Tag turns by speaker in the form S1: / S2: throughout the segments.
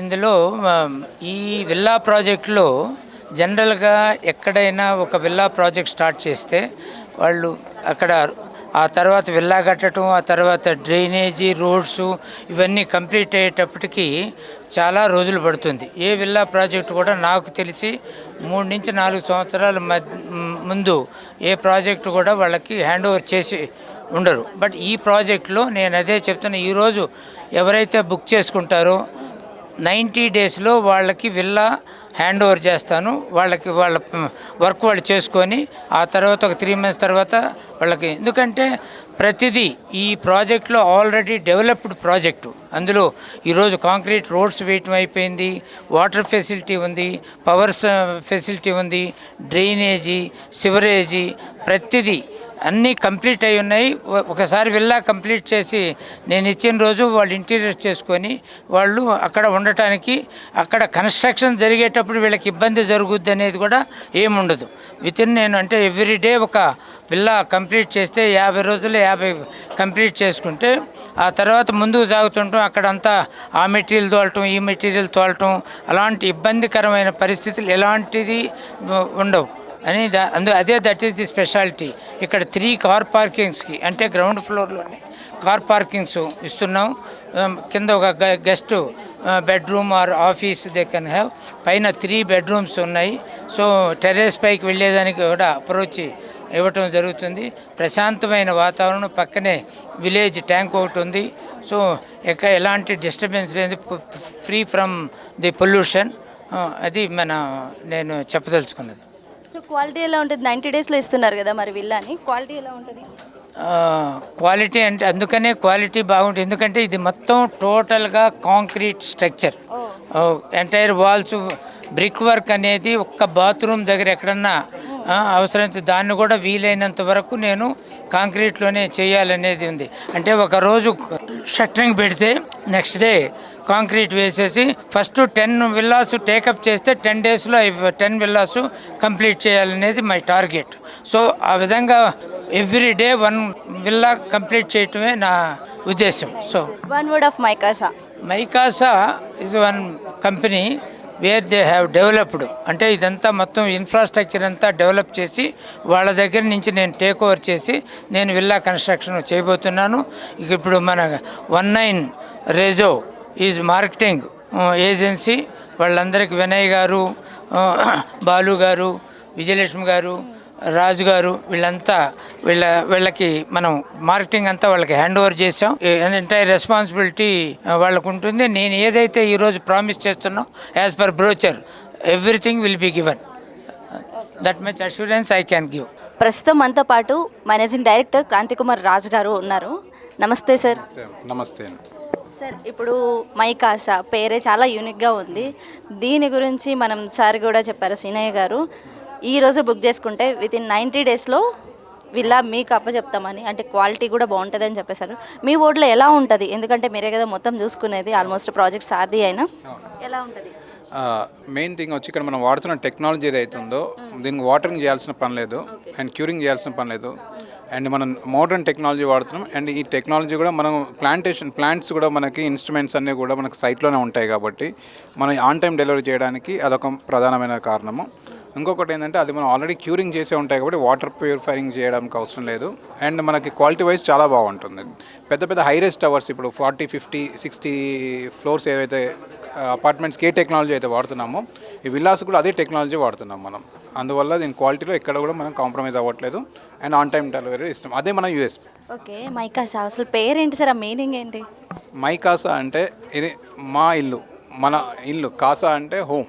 S1: ఇందులో ఈ విల్లా ప్రాజెక్టులో జనరల్గా ఎక్కడైనా ఒక విల్లా ప్రాజెక్ట్ స్టార్ట్ చేస్తే వాళ్ళు అక్కడ ఆ తర్వాత విల్లా కట్టడం ఆ తర్వాత డ్రైనేజీ రోడ్స్ ఇవన్నీ కంప్లీట్ అయ్యేటప్పటికి చాలా రోజులు పడుతుంది. ఏ విల్లా ప్రాజెక్ట్ కూడా నాకు తెలిసి మూడు నుంచి నాలుగు సంవత్సరాల ముందు ఏ ప్రాజెక్టు కూడా వాళ్ళకి హ్యాండ్ ఓవర్ చేసి ఉండరు. బట్ ఈ ప్రాజెక్ట్లో నేను అదే చెప్తున్నా ఈరోజు ఎవరైతే బుక్ చేసుకుంటారో నైంటీ డేస్లో వాళ్ళకి విల్లా హ్యాండ్ ఓవర్ చేస్తాను. వాళ్ళకి వాళ్ళ వర్క్ వాళ్ళు చేసుకొని ఆ తర్వాత ఒక త్రీ మంత్స్ తర్వాత వాళ్ళకి ఎందుకంటే ప్రతిదీ ఈ ప్రాజెక్ట్లో ఆల్రెడీ డెవలప్డ్ ప్రాజెక్టు. అందులో ఈరోజు కాంక్రీట్ రోడ్స్ వేయటం అయిపోయింది వాటర్ ఫెసిలిటీ ఉంది పవర్స్ ఫెసిలిటీ ఉంది డ్రైనేజీ సివరేజీ ప్రతిదీ అన్నీ కంప్లీట్ అయి ఉన్నాయి. ఒకసారి విల్లా కంప్లీట్ చేసి నేను ఇచ్చిన రోజు వాళ్ళు ఇంటీరియర్ చేసుకొని వాళ్ళు అక్కడ ఉండటానికి అక్కడ కన్స్ట్రక్షన్ జరిగేటప్పుడు వీళ్ళకి ఇబ్బంది జరుగుద్ది అనేది కూడా ఏముండదు. విత్ ఇన్ నేను అంటే ఎవ్రీ డే ఒక విల్లా కంప్లీట్ చేస్తే యాభై రోజులు యాభై కంప్లీట్ చేసుకుంటే ఆ తర్వాత ముందుకు సాగుతుంటాం. అక్కడంతా ఆ మెటీరియల్ తోలటం ఈ మెటీరియల్ తోలటం అలాంటి ఇబ్బందికరమైన పరిస్థితులు ఎలాంటిది ఉండవు. అని దా అందు అదే దట్ ఈస్ ది స్పెషాలిటీ ఇక్కడ త్రీ కార్ పార్కింగ్స్కి అంటే గ్రౌండ్ ఫ్లోర్లోనే కార్ పార్కింగ్స్ ఇస్తున్నాం. కింద ఒక guest bedroom or office they can have పైన త్రీ బెడ్రూమ్స్ ఉన్నాయి. సో టెర్రస్ పైకి వెళ్ళేదానికి కూడా అప్రోచ్ ఇవ్వటం జరుగుతుంది. ప్రశాంతమైన వాతావరణం పక్కనే విలేజ్ ట్యాంక్ ఒకటి ఉంది. సో ఎక్కడ ఎలాంటి డిస్టర్బెన్స్ లేదు ఫ్రీ ఫ్రమ్ ది పొల్యూషన్ అది మన నేను చెప్పదలుచుకున్నది.
S2: సో క్వాలిటీ ఎలా ఉంటుంది? నైంటీ డేస్లో ఇస్తున్నారు కదా మరి విల్లాని. క్వాలిటీ ఎలా ఉంటుంది?
S1: క్వాలిటీ అంటే అందుకనే క్వాలిటీ బాగుంటుంది. ఎందుకంటే ఇది మొత్తం టోటల్గా concrete structure. Entire walls brick work అనేది ఒక్క బాత్రూమ్ దగ్గర ఎక్కడన్నా అవసరమైతే దాన్ని కూడా వీలైనంత వరకు నేను కాంక్రీట్లోనే చేయాలనేది ఉంది. అంటే ఒక రోజు షట్టరింగ్ పెడితే నెక్స్ట్ డే కాంక్రీట్ వేసేసి first ten villas take up చేస్తే టెన్ డేస్లో టెన్ విల్లాస్ కంప్లీట్ చేయాలనేది మై టార్గెట్. సో ఆ విధంగా every day one villa complete చేయటమే నా ఉద్దేశం. So
S2: one word of MiCasa
S1: MiCasa is one company where they have developed అంటే ఇదంతా మొత్తం ఇన్ఫ్రాస్ట్రక్చర్ అంతా డెవలప్ చేసి వాళ్ళ దగ్గర నుంచి నేను టేక్ ఓవర్ చేసి నేను విల్లా కన్స్ట్రక్షన్ చేయబోతున్నాను. ఇక ఇప్పుడు మన వన్ నైన్ రెజో ఈజ్ మార్కెటింగ్ ఏజెన్సీ వాళ్ళందరికీ వినయ్ గారు బాలు గారు విజయలక్ష్మి గారు రాజు గారు వీళ్ళంతా వీళ్ళ వీళ్ళకి మనం మార్కెటింగ్ అంతా వాళ్ళకి హ్యాండ్ ఓవర్ చేసాం ఎంటైర్ రెస్పాన్సిబిలిటీ వాళ్ళకు ఉంటుంది. నేను ఏదైతే ఈరోజు ప్రామిస్ చేస్తున్నా as per brochure everything will be given. That much assurance I can give
S2: ప్రస్తుతం మనతో పాటు మేనేజింగ్ డైరెక్టర్ క్రాంతికుమార్ రాజ్ గారు ఉన్నారు. నమస్తే సార్.
S3: నమస్తే
S2: సార్ ఇప్పుడు మైకాసా పేరే చాలా యూనిక్గా ఉంది. దీని గురించి మనం సార్ కూడా చెప్పారు సీనయ్య గారు. ఈ రోజు బుక్ చేసుకుంటే విత్ ఇన్ నైంటీ డేస్లో విల్లా మీకు అప్పచెప్తామని అంటే క్వాలిటీ కూడా బాగుంటుందని చెప్పేశారు. మీ ఓట్లో ఎలా ఉంటుంది? ఎందుకంటే మీరే కదా మొత్తం చూసుకునేది ఆల్మోస్ట్ ప్రాజెక్ట్ సార్ది అయినా. ఎలా ఉంటుంది?
S3: మెయిన్ థింగ్ వచ్చి ఇక్కడ మనం వాడుతున్న టెక్నాలజీ ఏదైతే ఉందో దీనికి వాటరింగ్ చేయాల్సిన పని లేదు అండ్ క్యూరింగ్ చేయాల్సిన పని లేదు. అండ్ మనం మోడర్న్ టెక్నాలజీ వాడుతున్నాం. అండ్ ఈ టెక్నాలజీ కూడా మనం ప్లాంటేషన్ ప్లాంట్స్ కూడా మనకి ఇన్స్ట్రుమెంట్స్ అన్నీ కూడా మనకి సైట్లోనే ఉంటాయి కాబట్టి మనం ఆన్ టైం డెలివరీ చేయడానికి అదొక ప్రధానమైన కారణము. ఇంకొకటి ఏంటంటే అది మనం ఆల్రెడీ క్యూరింగ్ చేసే ఉంటాయి కాబట్టి వాటర్ ప్యూరిఫైరింగ్ చేయడానికి అవసరం లేదు. అండ్ మనకి క్వాలిటీ వైజ్ చాలా బాగుంటుంది. పెద్ద పెద్ద హైరేస్ టవర్స్ ఇప్పుడు ఫార్టీ ఫిఫ్టీ సిక్స్టీ ఫ్లోర్స్ ఏవైతే అపార్ట్మెంట్స్కి ఏ టెక్నాలజీ అయితే వాడుతున్నామో ఈ విల్లాస్ కూడా అదే టెక్నాలజీ వాడుతున్నాం మనం. అందువల్ల దీని క్వాలిటీలో ఎక్కడ కూడా మనం కాంప్రమైజ్ అవ్వట్లేదు. అండ్ ఆన్ టైం డెలివరీ ఇస్తాం. అదే మన యూఎస్పీ
S2: ఓకే మైకాసా. అసలు పేరేంటి సార్? ఆ మీనింగ్ ఏంటి?
S3: మై కాసా అంటే ఇది మా ఇల్లు. మన ఇల్లు. కాసా అంటే హోమ్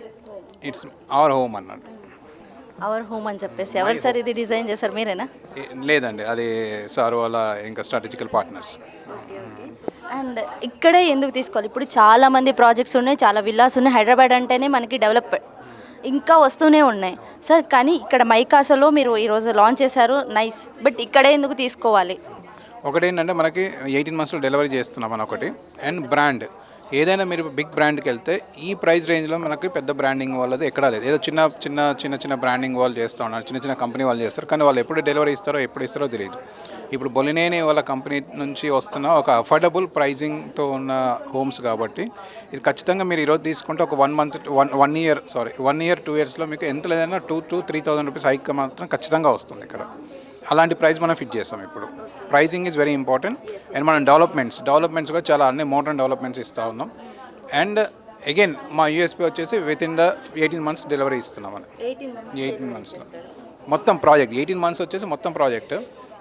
S3: ఇట్స్ అవర్ హోమ్ అన్నట్టు.
S2: అవర్ హోమ్ అని చెప్పేసి. ఎవరు సార్ ఇది డిజైన్ చేశారు? మీరేనా?
S3: లేదండి. అది సార్ వాళ్ళ ఇంకా స్ట్రాటజికల్ పార్ట్నర్స్
S2: అండ్ ఇక్కడే ఎందుకు తీసుకోవాలి? ఇప్పుడు చాలా మంది ప్రాజెక్ట్స్ ఉన్నాయి చాలా విల్లాస్ ఉన్నాయి. హైదరాబాద్ అంటేనే మనకి డెవలప్ ఇంకా వస్తూనే ఉన్నాయి. సార్ కానీ ఇక్కడ మైకాసలో మీరు ఈరోజు లాంచ్ చేశారు. నైస్ బట్ ఇక్కడే ఎందుకు తీసుకోవాలి?
S3: ఒకటి ఏంటంటే మనకి ఎయిటీన్ మంత్స్లో డెలివరీ చేస్తున్నాం మనం ఒకటి. అండ్ బ్రాండ్ ఏదైనా మీరు బిగ్ బ్రాండ్కి వెళ్తే ఈ ప్రైస్ రేంజ్లో మనకి పెద్ద బ్రాండింగ్ వాళ్ళది ఎక్కడా లేదు. ఏదో చిన్న చిన్న చిన్న చిన్న బ్రాండింగ్ వాళ్ళు చేస్తూ ఉన్నారు. చిన్న చిన్న కంపెనీ వాళ్ళు చేస్తారు. కానీ వాళ్ళు ఎప్పుడు డెలివరీ ఇస్తారో ఎప్పుడు ఇస్తారో తెలియదు ఇప్పుడు బొలినేని వాళ్ళ కంపెనీ నుంచి వస్తున్న ఒక అఫోర్డబుల్ ప్రైజింగ్తో ఉన్న హోమ్స్ కాబట్టి ఇది ఖచ్చితంగా మీరు ఈరోజు తీసుకుంటే ఒక one month one one year sorry one year two ఇయర్స్లో మీకు ఎంత లేదన్నా two two three thousand rupees hike మాత్రం ఖచ్చితంగా వస్తుంది ఇక్కడ. అలాంటి ప్రైస్ మనం ఫిట్ చేస్తాం ఇప్పుడు. Pricing is very important and మనం డెవలప్మెంట్స్ డెవలప్మెంట్స్ కూడా చాలా అన్ని మోడర్న్ డెవలప్మెంట్స్ ఇస్తూ ఉన్నాం. అండ్ అగైన్ మా యూఎస్పీ వచ్చేసి within the eighteen months delivery ఇస్తున్నాం మనం. ఎయిటీన్ మంత్స్లో మొత్తం ప్రాజెక్ట్ ఎయిటీన్ మంత్స్ వచ్చేసి మొత్తం ప్రాజెక్ట్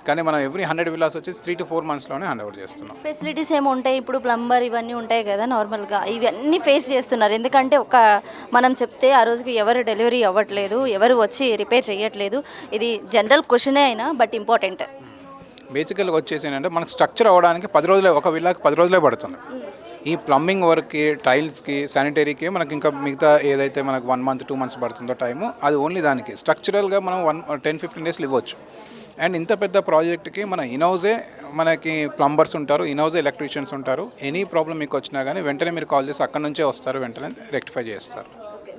S3: కానీ మనం ఎవ్రీ హండ్రెడ్ విలాస్ వచ్చేసి త్రీ టు ఫోర్ మంత్స్లోనే హ్యాండ్ ఓవర్ చేస్తున్నాం.
S2: ఫెసిలిటీస్ ఏమి ఉంటాయి ఇప్పుడు ప్లంబర్ ఇవన్నీ ఉంటాయి కదా నార్మల్గా ఇవన్నీ ఫేస్ చేస్తున్నారు. ఎందుకంటే ఒక మనం చెప్తే ఆ రోజుకి ఎవరు డెలివరీ అవ్వట్లేదు ఎవరు వచ్చి రిపేర్ చేయట్లేదు. ఇది జనరల్ క్వశ్చనే అయినా బట్ ఇంపార్టెంట్
S3: బేసికల్గా వచ్చేసి ఏంటంటే మనకు స్ట్రక్చర్ అవ్వడానికి పది రోజులే ఒక విల్లాకి పది రోజులే పడుతుంది. ఈ ప్లంబింగ్ వర్క్కి టైల్స్కి శానిటరీకి మనకి ఇంకా మిగతా ఏదైతే మనకు వన్ మంత్ టూ మంత్స్ పడుతుందో టైము అది ఓన్లీ దానికి. స్ట్రక్చరల్గా మనం వన్ టెన్ ఫిఫ్టీన్ డేస్లో ఇవ్వచ్చు. అండ్ ఇంత పెద్ద ప్రాజెక్ట్కి మన ఇనౌజే మనకి ప్లంబర్స్ ఉంటారు ఇనౌజే ఎలక్ట్రీషియన్స్ ఉంటారు. ఎనీ ప్రాబ్లం మీకు వచ్చినా కానీ వెంటనే మీరు కాల్ చేసి అక్కడ నుంచే వస్తారు వెంటనే రెక్టిఫై చేస్తారు.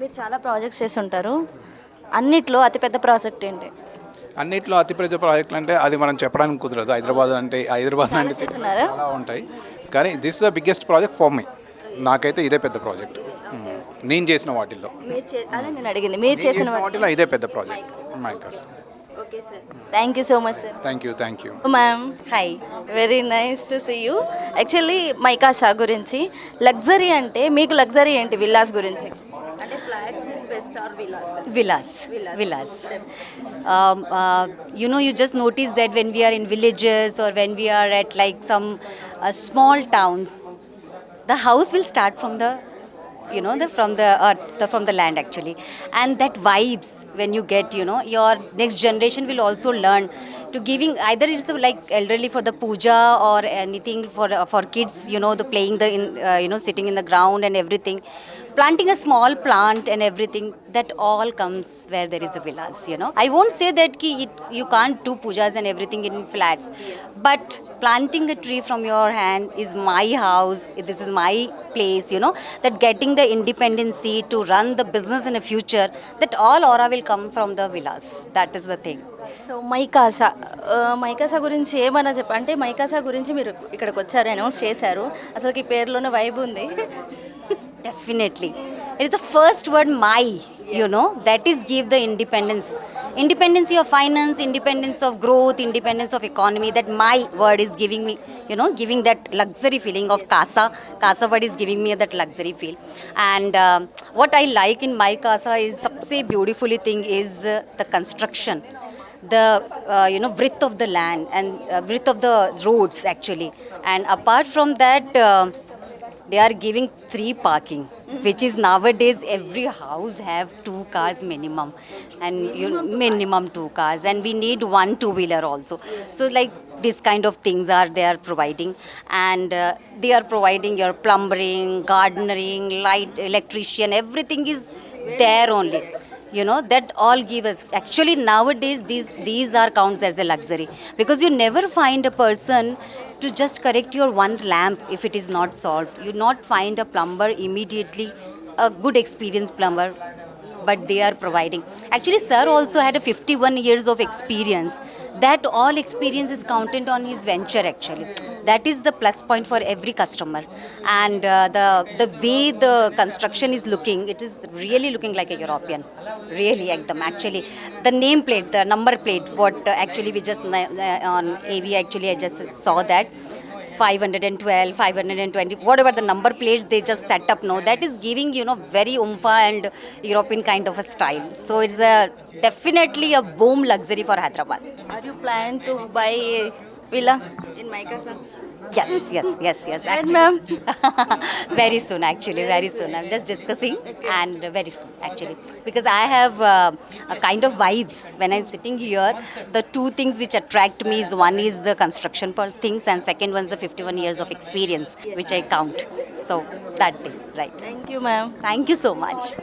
S2: మీరు చాలా ప్రాజెక్ట్స్ చేస్తుంటారు. అన్నిట్లో అతిపెద్ద ప్రాజెక్ట్ ఏంటి?
S3: అన్నిట్లో అతిపెద్ద ప్రాజెక్టులు అంటే అది మనం చెప్పడానికి కుదరదు. హైదరాబాద్ అంటే హైదరాబాద్ అంటే? చాలా ఉంటాయి. కానీ this the biggest project for me. నాకైతే ఇదే పెద్ద ప్రాజెక్ట్. నేను చేసిన వాటిల్లో.
S2: అదే నేను అడిగింది. మీరు చేసిన
S3: ఇదే పెద్ద ప్రాజెక్ట్. మై కస్
S2: sir thank you so much
S3: thank you thank you
S2: ma'am
S4: hi
S2: very nice to see you actually MiCasa గురించి లగ్జరీ అంటే మీకు లగ్జరీ ఏంటి విల్లాస్ గురించి?
S4: Villas villas you know you just notice that when we're in villages or when we're at like some small towns the house will start from the you know the from the earth the, from the land actually. And that vibes when you get you know your next generation will also learn to giving either it's like elderly for the puja or anything for for kids you know the playing the in, uh, you know sitting in the ground and everything planting a small plant and everything that all comes where there is a villas you know i won't say that ki it, you can't do pujas and everything in flats but planting a tree from your hand is my house this is my place you know that getting the independency to run the business in the future that all aura will come from the villas that is the thing
S2: so MiCasa ఆ, MiCasa గురించి ఏమన్నా చెప్ప అంటే మైకాసా గురించి మీరు ఇక్కడికి వచ్చారు announce చేశారు అసలు ఈ పేరులోనే వైబ్ ఉంది
S4: Definitely. It is the first word my, you know, that is give the independence. Independency of finance, independence of growth, independence of economy. That my word is giving me, you know, giving that luxury feeling of casa. Casa word is giving me that luxury feel. And um what I like in my casa is सबसे beautifully thing is uh, the construction the uh, you know width of the land and uh, width of the roads actually and apart from that uh, they are giving free parking which is nowadays every house have two cars minimum. And you minimum two cars. And we need one two wheeler also. So like this kind of things are they are providing. And uh, they are providing your plumbing gardening light electrician everything is there only you know that all give us actually nowadays these these are counts as a luxury. Because you never find a person to just correct your one lamp if it is not solved. You not find a plumber immediately a good experienced plumber but they are providing. Actually sir also had a 51 years of experience. That all experience is counted on his venture actually. That is the plus point for every customer. And uh, the the way the construction is looking it is really looking like a european. Really actually the name plate the number plate what uh, actually we just uh, on av actually i just saw that 512 520 whatever the number plates they just set up now that is giving you know very umfa and european kind of a style. So it's a definitely a boom luxury for hyderabad.
S2: Are you planning to buy a villa in my casa
S4: Yes, yes, yes, yes.
S2: And ma'am?
S4: very soon, actually, very soon. I'm just discussing and very soon, actually. Because I have uh, a kind of vibes when I'm sitting here. The two things which attract me is one is the construction things and second one is the 51 years of experience, which I count. So that thing, right.
S2: Thank you, ma'am.
S4: Thank you so much.